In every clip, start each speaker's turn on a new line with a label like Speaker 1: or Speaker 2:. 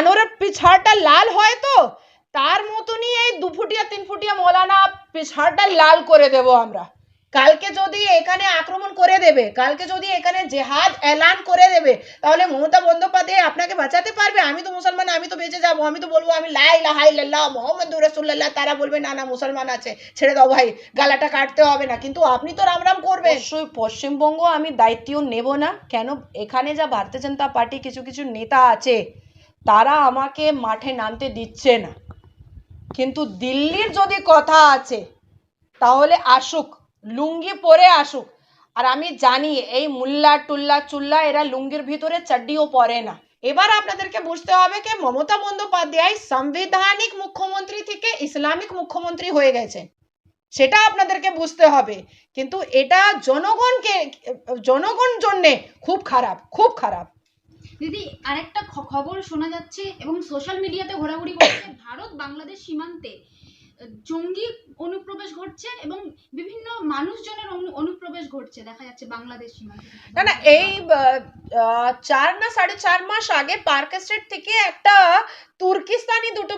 Speaker 1: আনোরের পিছাড়টা লাল হয় তো, তার মতনই এই দু ফুটিয়া তিন ফুটিয়া মৌলানা পিছাড়টা লাল করে দেব আমরা। কালকে যদি এখানে আক্রমণ করে দেবে, কালকে যদি এখানে জেহাদ এলান করে দেবে, তাহলে মমতা বন্দ্যোপাধ্যায় আপনাকে বাঁচাতে পারবে? আমি তো মুসলমান, আমি তো বেঁচে যাব, আমি তো বলব, আমি লাই লাহাই লাল্লাহ মোহাম্মদ রসুল্লাহ তারা বলবে, না না, মুসলমান আছে, ছেড়ে দাও ভাই, গালাটা কাটতে হবে না। কিন্তু আপনি তো রাম রাম করবেন। অবশ্যই পশ্চিমবঙ্গ আমি দায়িত্ব নেব না। কেন? এখানে যা ভারতীয় জনতা পার্টি কিছু কিছু নেতা আছে তারা আমাকে মাঠে নামতে দিচ্ছে না। কিন্তু দিল্লির যদি কথা আছে, তাহলে আসুক, লুঙ্গি পরে আসুক। আর আমি জানি এই মুল্লা, টুল্লা, চুল্লা, এরা লুঙ্গির ভিতরে চাড্ডিও পরে না। এবার আপনাদেরকে বুঝতে হবে কি মমতা বন্দ্যোপাধ্যায় সাংবিধানিক মুখ্যমন্ত্রী থেকে ইসলামিক মুখ্যমন্ত্রী হয়ে গেছেন সেটা আপনাদেরকে বুঝতে হবে। কিন্তু এটা জনগণকে, জনগণ জন্যে খুব খারাপ খুব খারাপ।
Speaker 2: দিদি আরেকটা খবর শোনা যাচ্ছে এবং সোশ্যাল মিডিয়াতে ঘোরাঘুরি করছে। ভারত বাংলাদেশ সীমান্তে জঙ্গি অনুপ্রবেশ ঘটছে এবং বিভিন্ন মানুষজনের অনু- অনুপ্রবেশ ঘটছে। দেখা যাচ্ছে বাংলাদেশ সীমান্তে।
Speaker 1: না না এই চার না সাড়ে চার মাস আগে পার্ক স্ট্রিট থেকে একটা তুর্কিস্তানি দুটো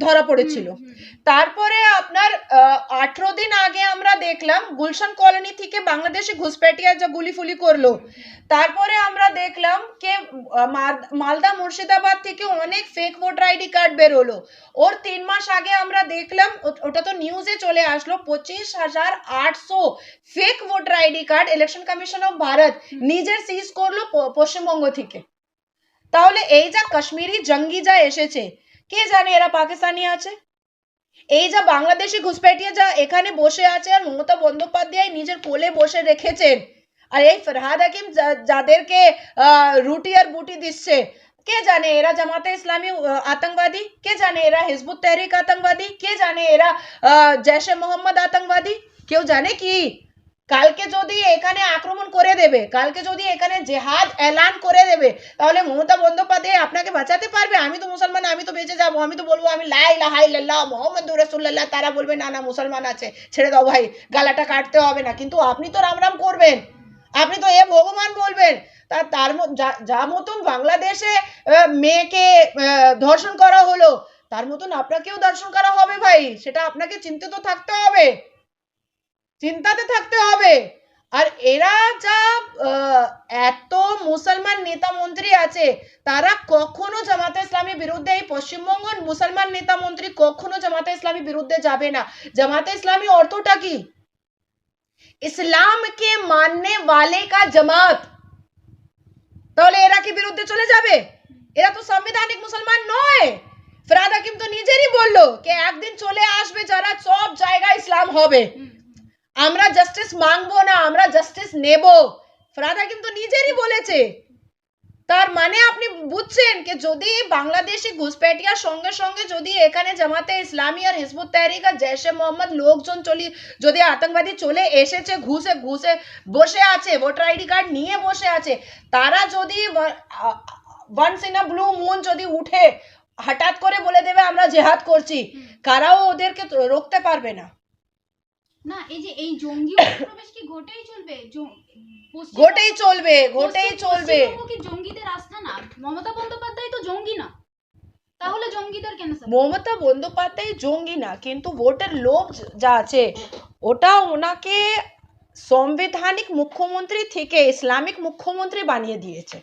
Speaker 1: ধরা পড়েছিল। তারপরে আপনার আঠেরো দিন আগে আমরা দেখলাম গুলশান কলোনি থেকে বাংলাদেশে ঘুষপেটিয়া যা গুলি ফুলি করল তারপরে আমরা দেখলাম মাদ- মালদা মুর্শিদাবাদ থেকে অনেক ফেক ভোটার আইডি কার্ড বেরোলো। ওর তিন মাস আগে আমরা দেখলাম ওটা তো নিউজে চলে আসলো পঁচিশ হাজার আটশো fake voter ID card election commission of Bharat নিজের সিজ করল পশ্চিমবঙ্গ থেকে। তাহলে এই যা কাশ্মীরি জঙ্গি যা এসেছে কে জানে এরা পাকিস্তানি আছে? এই যা বাংলাদেশি ঘুষপেটিয়ে যা এখানে বসে আছে আর মমতা বন্দ্যোপাধ্যায় নিজের কোলে বসে রেখেছেন আর এই ফরহাদ হাকিম যাদেরকে রুটি আর বুটি দিচ্ছে, কে জানে এরা জামাতে ইসলামী আতঙ্কবাদী? কে জানে এরা হিজবুত তেহরিক আতঙ্কবাদী? কে জানে এরা জৈশে মোহাম্মদ আতঙ্কবাদী? কেউ জানে কি? কালকে যদি এখানে আক্রমণ করে দেবে, কালকে যদি এখানে জেহাদ এলান করে দেবে, তাহলে মমতা বন্দ্যোপাধ্যায় আপনাকে বাঁচাতে পারবে? আমি তো মুসলমান, আমি তো বেঁচে যাব, আমি তো বলব, আমি লাই লাহাই লাল্লাহ মোহাম্মদ রসুল্লাহ তারা বলবে, না না, মুসলমান আছে, ছেড়ে দাও ভাই, গালাটা কাটতে হবে না। কিন্তু আপনি তো রাম রাম করবেন। আপনি তো এ ভগবান বলবেন। তা তার যা মতন বাংলাদেশে মেয়েকে ধর্ষণ করা হলো, তার মতন আপনাকেও দর্শন করা হবে ভাই। সেটা আপনাকে চিন্তিত থাকতে হবে। চিন্তাতে থাকতে হবে। আর এরা যা এত মুসলমান নেতা মন্ত্রী আছে, তারা কখনো জামাতে ইসলামী বিরুদ্ধে, এই পশ্চিমবঙ্গ মুসলমান নেতা মন্ত্রী কখনো জামাতে ইসলামী বিরুদ্ধে যাবে না। জামাতে ইসলামী অর্থটা কি? ইসলাম কে মাননে ওয়ালে কা জামাত। তাহলে এরা কি বিরুদ্ধে চলে যাবে? এরা তো সাংবিধানিক মুসলমান নয়। ফরাদ হাকিম তো নিজেরই বলল যে একদিন চলে আসবে যারা, সব জায়গায় ইসলাম হবে। আমরা জাস্টিস মাংবো না, আমরা জাস্টিস নেব। ফরাদ হাকিম তো নিজেরই বলেছে তার মানে আপনি বুঝছেন যে যদি বাংলাদেশি ঘুষপেটিয়ার সঙ্গে সঙ্গে যদি এখানে জামাতে ইসলামী আর হিজবুত তাহরিক আর জৈশে মোহাম্মদ লোকজন চলি যদি আতঙ্কবাদী চলে এসেছে ঘুষে ঘুষে বসে আছে ভোটার আইডি কার্ড নিয়ে বসে আছে তারা যদি once in a blue moon যদি উঠে হঠাৎ করে বলে দেবে আমরা জেহাদ করছি কারাও ওদেরকে রোকতে পারবে না।
Speaker 2: না এই যে এই জঙ্গি অনুপ্রবেশ কি ঘটেই চলবে?
Speaker 1: ঘটেই চলবে ঘটেই চলবে।
Speaker 2: কি জঙ্গিদের আস্থা না? মমতা বন্দ্যোপাধ্যায় তো জঙ্গি না। তাহলে জঙ্গিদের কেন?
Speaker 1: মমতা বন্দ্যোপাধ্যায় জঙ্গি না কিন্তু ভোটের লোভ যা আছে ওটা ওনাকে সাংবিধানিক মুখ্যমন্ত্রী থেকে ইসলামিক মুখ্যমন্ত্রী বানিয়ে দিয়েছে।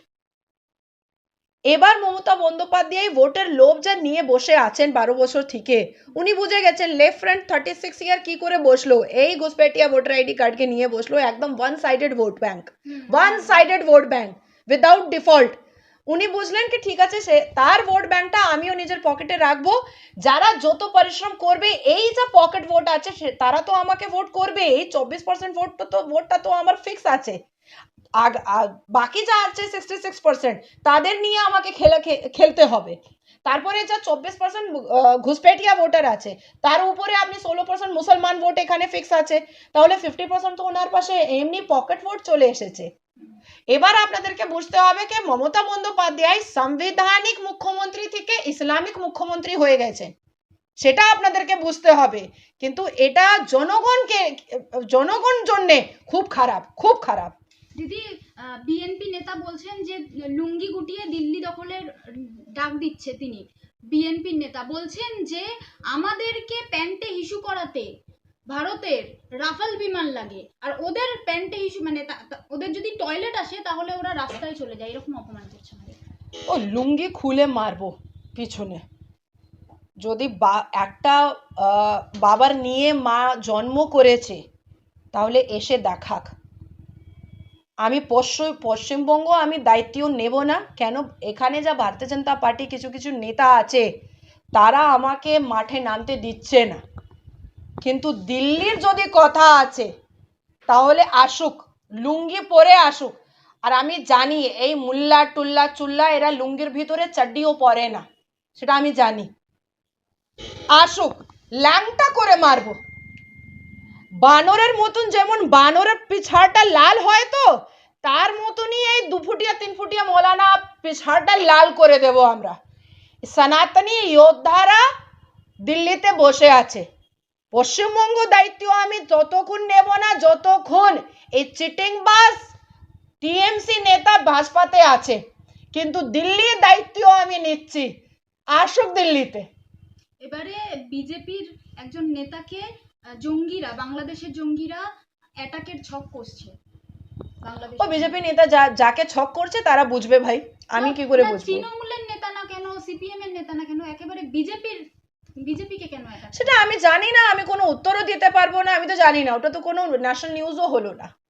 Speaker 1: এবার মমতা বন্দ্যোপাধ্যায় ভোটের লোভ যা নিয়ে বসে আছেন বারো বছর থেকে উনি বুঝে গেছেন left front thirty six year কি করে বসল? এই ঘুসপেটিয়া ভোটার আইডি কার্ডকে নিয়ে বসল একদম one sided vote bank one sided vote bank without default উনি বুঝলেন কি ঠিক আছে সে তার ভোট ব্যাংকটা আমিও নিজের পকেটে রাখব। যারা যত পরিশ্রম করবে এই যা পকেট ভোট আছে তারা তো আমাকে ভোট করবে। এই চব্বিশ পার্সেন্ট ভোটটা তো ভোটটা তো আমার ফিক্স আছে। আগ- বাকি যা আছে সিক্সটি সিক্স পার্সেন্ট তাদের নিয়ে আমাকে খেলা খেলতে হবে। তারপরে যা চব্বিশ পার্সেন্ট ঘুসপেটিয়া ভোটার আছে, তার উপরে আপনি ষোলো পার্সেন্ট মুসলমান ভোট এখানে ফিক্স আছে, তাহলে ফিফটি পার্সেন্ট তো ওনার পাশে, এমনি পকেট ভোট চলে এসেছে। এবার আপনাদেরকে বুঝতে হবে যে মমতা বন্দ্যোপাধ্যায় সাংবিধানিক মুখ্যমন্ত্রী থেকে ইসলামিক মুখ্যমন্ত্রী হয়ে গেছে সেটা আপনাদেরকে বুঝতে হবে। কিন্তু এটা জনগণকে, জনগণ জন্যে খুব খারাপ খুব খারাপ।
Speaker 2: দিদি বিএনপি নেতা বলছেন যে, লুঙ্গি গুটিয়ে দিল্লি দখলের ডাক দিচ্ছে তিনি বিএনপি নেতা। বলছেন যে, আমাদেরকে প্যান্টে হিসু করাতে ভারতের রাফাল বিমান লাগে, আর ওদের প্যান্টে হিসু মানে ওদের যদি টয়লেট আসে, তাহলে ওরা রাস্তায় চলে যায়। এরকম অপমান করছে
Speaker 1: ও, লুঙ্গি খুলে মারবো পিছনে। যদি বা, একটা বাবার নিয়ে মা জন্ম করেছে, তাহলে এসে দেখাক। আমি পশ্চিম পশ্চিমবঙ্গ আমি দায়িত্ব নেব না। কেন? এখানে যা ভারতীয় জনতা পার্টি কিছু কিছু নেতা আছে, তারা আমাকে মাঠে নামতে দিচ্ছে না। কিন্তু দিল্লির যদি কথা আছে, তাহলে আসুক, লুঙ্গি পরে আসুক। আর আমি জানি, এই মুল্লা, টুল্লা, চুল্লা, এরা লুঙ্গির ভিতরে চাড্ডিও পরে না, সেটা আমি জানি। আসুক, ল্যাংটা করে মারবো। বানরের মতন যেমন বানরের পিছাড়টা লাল হয় তো, তার মতনই এই দু ফুটিয়া তিন ফুটিয়া মৌলানা পিছাড়টা লাল করে দেব আমরা। সনাতনী যোদ্ধারা দিল্লিতে বসে আছে। পশ্চিমবঙ্গ দায়িত্ব আমি ততক্ষণ নেব না, যতক্ষণ এই চিটিং বাস টিএমসি নেতা ভাজপাতে আছে, কিন্তু দিল্লির দায়িত্ব আমি নিচ্ছি আসুক দিল্লিতে।
Speaker 2: এবারে বিজেপির একজন নেতাকে জঙ্গিরা বাংলাদেশের জঙ্গিরা অ্যাটাকের ছক করছে।
Speaker 1: ও বিজেপি নেতা যা যাকে ছক করছে তারা বুঝবে ভাই। আমি কি করে বুঝব?
Speaker 2: তৃণমূলের নেতা না কেন সিপিএম এর নেতা না কেন একেবারে বিজেপির বিজেপিকে কেন
Speaker 1: সেটা আমি জানি না আমি কোনো উত্তরও দিতে পারব না আমি তো জানি না ওটা তো কোনো ন্যাশনাল নিউজও হলো না।